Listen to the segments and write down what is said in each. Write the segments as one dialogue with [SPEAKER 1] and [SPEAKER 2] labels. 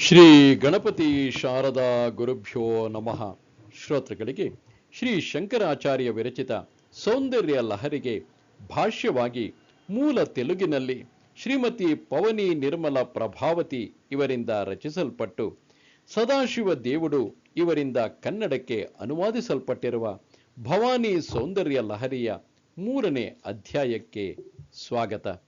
[SPEAKER 1] ಶ್ರೀ ಗಣಪತಿ ಶಾರದಾ ಗುರುಭ್ಯೋ ನಮಃ. ಶ್ರೋತೃಗಳಿಗೆ ಶ್ರೀ ಶಂಕರಾಚಾರ್ಯ ವಿರಚಿತ ಸೌಂದರ್ಯ ಲಹರಿಗೆ ಭಾಷ್ಯವಾಗಿ ಮೂಲ ತೆಲುಗಿನಲ್ಲಿ ಶ್ರೀಮತಿ ಪವನಿ ನಿರ್ಮಲ ಪ್ರಭಾವತಿ ಇವರಿಂದ ರಚಿಸಲ್ಪಟ್ಟು, ಸದಾಶಿವ ದೇವುಡು ಇವರಿಂದ ಕನ್ನಡಕ್ಕೆ ಅನುವಾದಿಸಲ್ಪಟ್ಟಿರುವ ಭವಾನಿ ಸೌಂದರ್ಯ ಲಹರಿಯ ಮೂರನೇ ಅಧ್ಯಾಯಕ್ಕೆ ಸ್ವಾಗತ.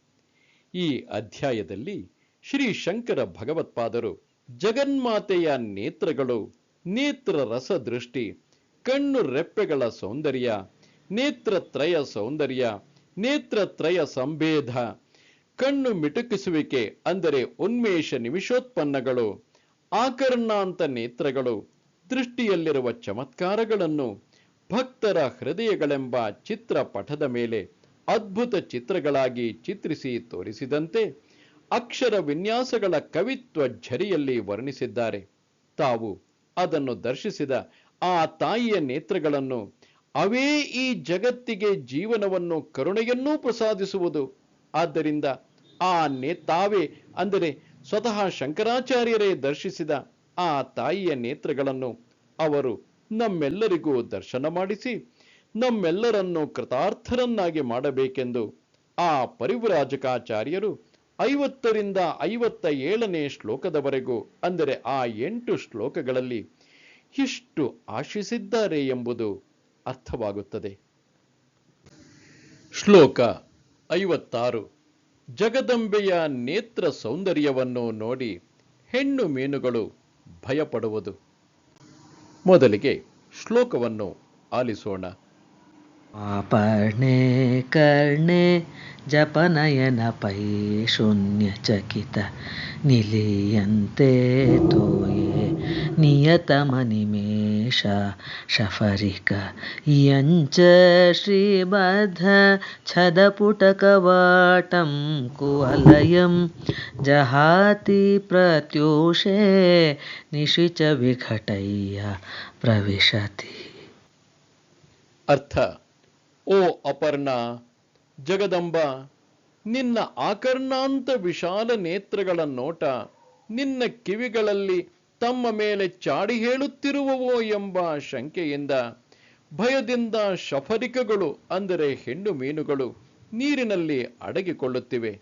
[SPEAKER 1] ಈ ಅಧ್ಯಾಯದಲ್ಲಿ ಶ್ರೀ ಶಂಕರ ಭಗವತ್ಪಾದರು ಜಗನ್ಮಾತೆಯ ನೇತ್ರಗಳು, ನೇತ್ರ ರಸದೃಷ್ಟಿ, ಕಣ್ಣು ರೆಪ್ಪೆಗಳ ಸೌಂದರ್ಯ ನೇತ್ರತ್ರಯ ಸೌಂದರ್ಯ ನೇತ್ರತ್ರಯ ಸಂಭೇದ, ಕಣ್ಣು ಮಿಟುಕಿಸುವಿಕೆ ಅಂದರೆ ಉನ್ಮೇಷ ನಿಮಿಷೋತ್ಪನ್ನಗಳು, ಆಕರ್ಣಾಂತ ನೇತ್ರಗಳು, ದೃಷ್ಟಿಯಲ್ಲಿರುವ ಚಮತ್ಕಾರಗಳನ್ನು, ಭಕ್ತರ ಹೃದಯಗಳೆಂಬ ಚಿತ್ರಪಟದ ಮೇಲೆ ಅದ್ಭುತ ಚಿತ್ರಗಳಾಗಿ ಚಿತ್ರಿಸಿ ತೋರಿಸಿದಂತೆ ಅಕ್ಷರ ವಿನ್ಯಾಸಗಳ ಕವಿತ್ವ ಝರಿಯಲ್ಲಿ ವರ್ಣಿಸಿದ್ದಾರೆ. ತಾವು ಅದನ್ನು ದರ್ಶಿಸಿದ ಆ ತಾಯಿಯ ನೇತ್ರಗಳನ್ನು ಅವೇ ಈ ಜಗತ್ತಿಗೆ ಜೀವನವನ್ನು ಕರುಣೆಯನ್ನೂ ಪ್ರಸಾದಿಸುವುದು. ಆದ್ದರಿಂದ ಆ ನೇ, ತಾವೇ ಅಂದರೆ ಸ್ವತಃ ಶಂಕರಾಚಾರ್ಯರೇ ದರ್ಶಿಸಿದ ಆ ತಾಯಿಯ ನೇತ್ರಗಳನ್ನು ಅವರು ನಮ್ಮೆಲ್ಲರಿಗೂ ದರ್ಶನ ಮಾಡಿಸಿ, ನಮ್ಮೆಲ್ಲರನ್ನು ಕೃತಾರ್ಥರನ್ನಾಗಿ ಮಾಡಬೇಕೆಂದು ಆ ಪರಿವ್ರಾಜಕಾಚಾರ್ಯರು ಐವತ್ತರಿಂದ ಐವತ್ತ ಏಳನೇ ಶ್ಲೋಕದವರೆಗೂ, ಅಂದರೆ ಆ ಎಂಟು ಶ್ಲೋಕಗಳಲ್ಲಿ ಇಷ್ಟು ಆಶಿಸಿದ್ದಾರೆ ಎಂಬುದು ಅರ್ಥವಾಗುತ್ತದೆ. ಶ್ಲೋಕ ಐವತ್ತಾರು. ಜಗದಂಬೆಯ ನೇತ್ರ ಸೌಂದರ್ಯವನ್ನು ನೋಡಿ ಹೆಣ್ಣು ಮೀನುಗಳು ಭಯಪಡುವುದು. ಮೊದಲಿಗೆ ಶ್ಲೋಕವನ್ನು ಆಲಿಸೋಣ.
[SPEAKER 2] पढ़ने करणे जपनयनपै शून्यचकित निलीयन्ते तोये नियतमनिमेष शफरिक। इयं च श्रीबद्ध छदपुटकवाटं कुवलयं जहाति प्रत्यूषे निशिच च विघटय्य प्रविशति।
[SPEAKER 1] अर्थ ಓ ಅಪರ್ಣ, ಜಗದಂಬ, ನಿನ್ನ ಆಕರ್ಣಾಂತ ವಿಶಾಲ ನೇತ್ರಗಳ ನೋಟ, ನಿನ್ನ ಕಿವಿಗಳಲ್ಲಿ ತಮ್ಮ ಮೇಲೆ ಚಾಡಿ ಹೇಳುತ್ತಿರುವವೋ ಎಂಬ ಶಂಕೆಯಿಂದ ಭಯದಿಂದ ಶಫರಿಕಗಳು, ಅಂದರೆ ಹೆಣ್ಣು ಮೀನುಗಳು, ನೀರಿನಲ್ಲಿ ಅಡಗಿಕೊಳ್ಳುತ್ತಿವೆ.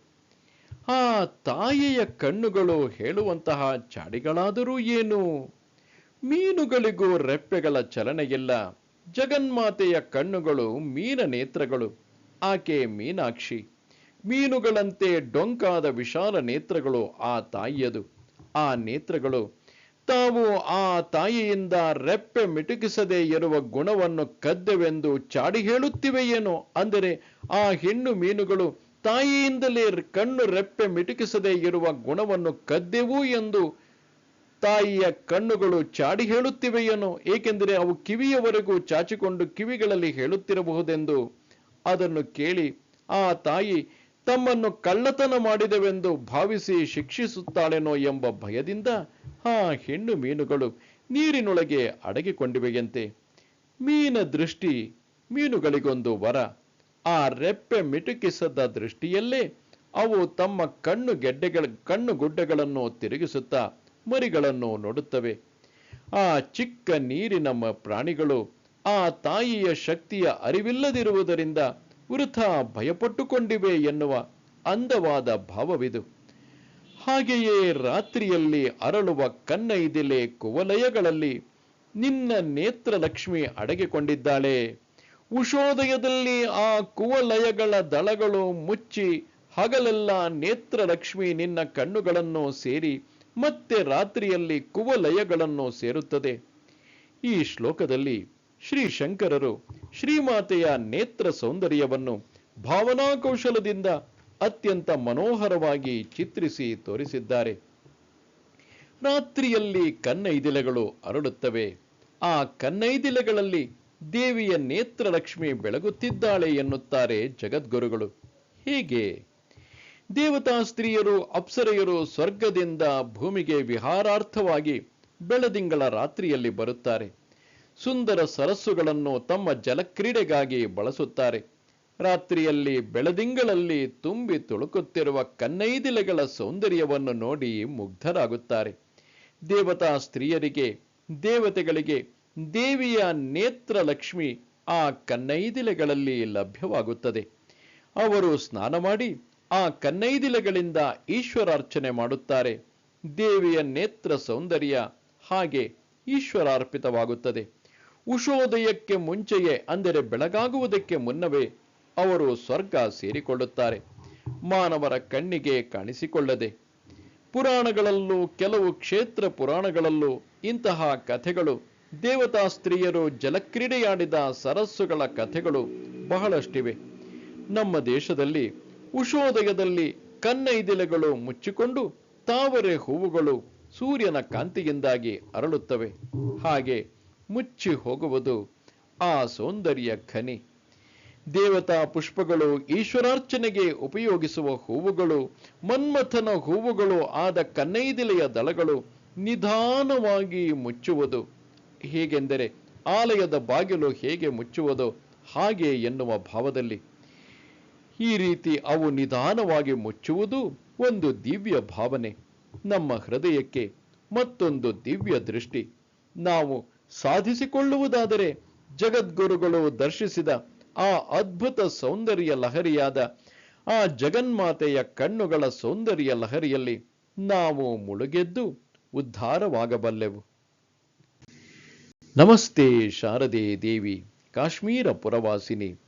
[SPEAKER 1] ಆ ತಾಯಿಯ ಕಣ್ಣುಗಳು ಹೇಳುವಂತಹ ಚಾಡಿಗಳಾದರೂ ಏನು? ಮೀನುಗಳಿಗೂ ರೆಪ್ಪೆಗಳ ಚಲನೆಯಿಲ್ಲ. ಜಗನ್ಮಾತೆಯ ಕಣ್ಣುಗಳು ಮೀನ ನೇತ್ರಗಳು. ಆಕೆ ಮೀನಾಕ್ಷಿ. ಮೀನುಗಳಂತೆ ಡೊಂಕಾದ ವಿಶಾಲ ನೇತ್ರಗಳು ಆ ತಾಯಿಯದು. ಆ ನೇತ್ರಗಳು, ತಾವು ಆ ತಾಯಿಯಿಂದ ರೆಪ್ಪೆ ಮಿಟುಕಿಸದೇ ಇರುವ ಗುಣವನ್ನು ಕದ್ದೆವೆಂದು ಚಾಡಿ ಹೇಳುತ್ತಿವೆಯೇನೋ ಅಂದರೆ, ಆ ಹೆಣ್ಣು ಮೀನುಗಳು ತಾಯಿಯಿಂದಲೇ ಕಣ್ಣು ರೆಪ್ಪೆ ಮಿಟುಕಿಸದೇ ಇರುವ ಗುಣವನ್ನು ಕದ್ದೆವು ಎಂದು ತಾಯಿಯ ಕಣ್ಣುಗಳು ಚಾಡಿ ಹೇಳುತ್ತಿವೆಯೇನೋ? ಏಕೆಂದರೆ ಅವು ಕಿವಿಯವರೆಗೂ ಚಾಚಿಕೊಂಡು ಕಿವಿಗಳಲ್ಲಿ ಹೇಳುತ್ತಿರಬಹುದೆಂದು. ಅದನ್ನು ಕೇಳಿ, ಆ ತಾಯಿ, ತಮ್ಮನ್ನು ಕಳ್ಳತನ ಮಾಡಿದೆವೆಂದು ಭಾವಿಸಿ ಶಿಕ್ಷಿಸುತ್ತಾಳೆನೋ ಎಂಬ ಭಯದಿಂದ ಆ ಹೆಣ್ಣು ಮೀನುಗಳು ನೀರಿನೊಳಗೆ ಅಡಗಿಕೊಂಡಿವೆಯಂತೆ. ಮೀನ ದೃಷ್ಟಿ, ಮೀನುಗಳಿಗೊಂದು ವರ. ಆ ರೆಪ್ಪೆ ಮಿಟುಕಿಸದ ದೃಷ್ಟಿಯಲ್ಲೇ ಅವು ತಮ್ಮ ಕಣ್ಣು ಗೆಡ್ಡೆಗಳ ಕಣ್ಣು ಗುಡ್ಡೆಗಳನ್ನು ತಿರುಗಿಸುತ್ತಾ ಮರಿಗಳನ್ನು ನೋಡುತ್ತವೆ. ಆ ಚಿಕ್ಕ ನೀರಿನ ಪ್ರಾಣಿಗಳು ಆ ತಾಯಿಯ ಶಕ್ತಿಯ ಅರಿವಿಲ್ಲದಿರುವುದರಿಂದ ವೃಥ ಭಯಪಟ್ಟುಕೊಂಡಿವೆ ಎನ್ನುವ ಅಂದವಾದ ಭಾವವಿದು. ಹಾಗೆಯೇ ರಾತ್ರಿಯಲ್ಲಿ ಅರಳುವ ಕನ್ನೈದಿಲೆ ಕುವಲಯಗಳಲ್ಲಿ ನಿನ್ನ ನೇತ್ರಲಕ್ಷ್ಮಿ ಅಡಗಿಕೊಂಡಿದ್ದಾಳೆ. ಉಷೋದಯದಲ್ಲಿ ಆ ಕುವಲಯಗಳ ದಳಗಳು ಮುಚ್ಚಿ ಹಗಲೆಲ್ಲ ನೇತ್ರಲಕ್ಷ್ಮಿ ನಿನ್ನ ಕಣ್ಣುಗಳನ್ನು ಸೇರಿ ಮತ್ತೆ ರಾತ್ರಿಯಲ್ಲಿ ಕುವಲಯಗಳನ್ನು ಸೇರುತ್ತದೆ. ಈ ಶ್ಲೋಕದಲ್ಲಿ ಶ್ರೀ ಶಂಕರರು ಶ್ರೀಮಾತೆಯ ನೇತ್ರ ಸೌಂದರ್ಯವನ್ನು ಭಾವನಾ ಕೌಶಲದಿಂದ ಅತ್ಯಂತ ಮನೋಹರವಾಗಿ ಚಿತ್ರಿಸಿ ತೋರಿಸಿದ್ದಾರೆ. ರಾತ್ರಿಯಲ್ಲಿ ಕನ್ನೈದಿಲೆಗಳು ಅರಳುತ್ತವೆ. ಆ ಕನ್ನೈದಿಲೆಗಳಲ್ಲಿ ದೇವಿಯ ನೇತ್ರಲಕ್ಷ್ಮಿ ಬೆಳಗುತ್ತಿದ್ದಾಳೆ ಎನ್ನುತ್ತಾರೆ ಜಗದ್ಗುರುಗಳು. ಹೀಗೆ ದೇವತಾ ಸ್ತ್ರೀಯರು ಅಪ್ಸರೆಯರು ಸ್ವರ್ಗದಿಂದ ಭೂಮಿಗೆ ವಿಹಾರಾರ್ಥವಾಗಿ ಬೆಳದಿಂಗಳ ರಾತ್ರಿಯಲ್ಲಿ ಬರುತ್ತಾರೆ. ಸುಂದರ ಸರಸ್ಸುಗಳನ್ನು ತಮ್ಮ ಜಲಕ್ರೀಡೆಗಾಗಿ ಬಳಸುತ್ತಾರೆ. ರಾತ್ರಿಯಲ್ಲಿ ಬೆಳದಿಂಗಳಲ್ಲಿ ತುಂಬಿ ತುಳುಕುತ್ತಿರುವ ಕನ್ನೈದಿಲೆಗಳ ಸೌಂದರ್ಯವನ್ನು ನೋಡಿ ಮುಗ್ಧರಾಗುತ್ತಾರೆ. ದೇವತಾ ಸ್ತ್ರೀಯರಿಗೆ ದೇವತೆಗಳಿಗೆ ದೇವಿಯ ನೇತ್ರ ಲಕ್ಷ್ಮಿ ಆ ಕನ್ನೈದಿಲೆಗಳಲ್ಲಿ ಲಭ್ಯವಾಗುತ್ತದೆ. ಅವರು ಸ್ನಾನ ಮಾಡಿ ಆ ಕನ್ನೈದಿಲಗಳಿಂದ ಈಶ್ವರಾರ್ಚನೆ ಮಾಡುತ್ತಾರೆ. ದೇವಿಯ ನೇತ್ರ ಸೌಂದರ್ಯ ಹಾಗೆ ಈಶ್ವರಾರ್ಪಿತವಾಗುತ್ತದೆ ಉಷೋದಯಕ್ಕೆ ಮುಂಚೆಯೇ, ಅಂದರೆ ಬೆಳಗಾಗುವುದಕ್ಕೆ ಮುನ್ನವೇ, ಅವರು ಸ್ವರ್ಗ ಸೇರಿಕೊಳ್ಳುತ್ತಾರೆ. ಮಾನವರ ಕಣ್ಣಿಗೆ ಕಾಣಿಸಿಕೊಳ್ಳದೆ. ಪುರಾಣಗಳಲ್ಲೂ, ಕೆಲವು ಕ್ಷೇತ್ರ ಪುರಾಣಗಳಲ್ಲೂ ಇಂತಹ ಕಥೆಗಳು, ದೇವತಾ ಸ್ತ್ರೀಯರು ಜಲಕ್ರೀಡೆಯಾಡಿದ ಸರಸ್ಸುಗಳ ಕಥೆಗಳು ಬಹಳಷ್ಟಿವೆ. ನಮ್ಮ ದೇಶದಲ್ಲಿ ಉಷೋದಯದಲ್ಲಿ ಕನ್ನೈದಿಲೆಗಳು ಮುಚ್ಚಿಕೊಂಡು ತಾವರೆ ಹೂವುಗಳು ಸೂರ್ಯನ ಕಾಂತಿಯಿಂದಾಗಿ ಅರಳುತ್ತವೆ. ಹಾಗೆ ಮುಚ್ಚಿ ಹೋಗುವುದು ಆ ಸೌಂದರ್ಯ ಖನಿ ದೇವತಾ ಪುಷ್ಪಗಳು ಈಶ್ವರಾರ್ಚನೆಗೆ ಉಪಯೋಗಿಸುವ ಹೂವುಗಳು, ಮನ್ಮಥನ ಹೂವುಗಳು ಆದ ಕನ್ನೈದಿಲೆಯ ದಳಗಳು ನಿಧಾನವಾಗಿ ಮುಚ್ಚುವುದು. ಹೇಗೆಂದರೆ ಆಲಯದ ಬಾಗಿಲು ಹೇಗೆ ಮುಚ್ಚುವುದೋ ಹಾಗೆ ಎನ್ನುವ ಭಾವದಲ್ಲಿ. ಈ ರೀತಿ ಅವು ನಿಧಾನವಾಗಿ ಮುಚ್ಚುವುದು ಒಂದು ದಿವ್ಯ ಭಾವನೆ. ನಮ್ಮ ಹೃದಯಕ್ಕೆ ಮತ್ತೊಂದು ದಿವ್ಯ ದೃಷ್ಟಿ. ನಾವು ಸಾಧಿಸಿಕೊಳ್ಳುವುದಾದರೆ ಜಗದ್ಗುರುಗಳು ದರ್ಶಿಸಿದ ಆ ಅದ್ಭುತ ಸೌಂದರ್ಯ ಲಹರಿಯಾದ ಆ ಜಗನ್ಮಾತೆಯ ಕಣ್ಣುಗಳ ಸೌಂದರ್ಯ ಲಹರಿಯಲ್ಲಿ ನಾವು ಮುಳುಗೆದ್ದು ಉದ್ಧಾರವಾಗಬಲ್ಲೆವು. ನಮಸ್ತೆ ಶಾರದೆ ದೇವಿ, ಕಾಶ್ಮೀರ ಪುರವಾಸಿನಿ.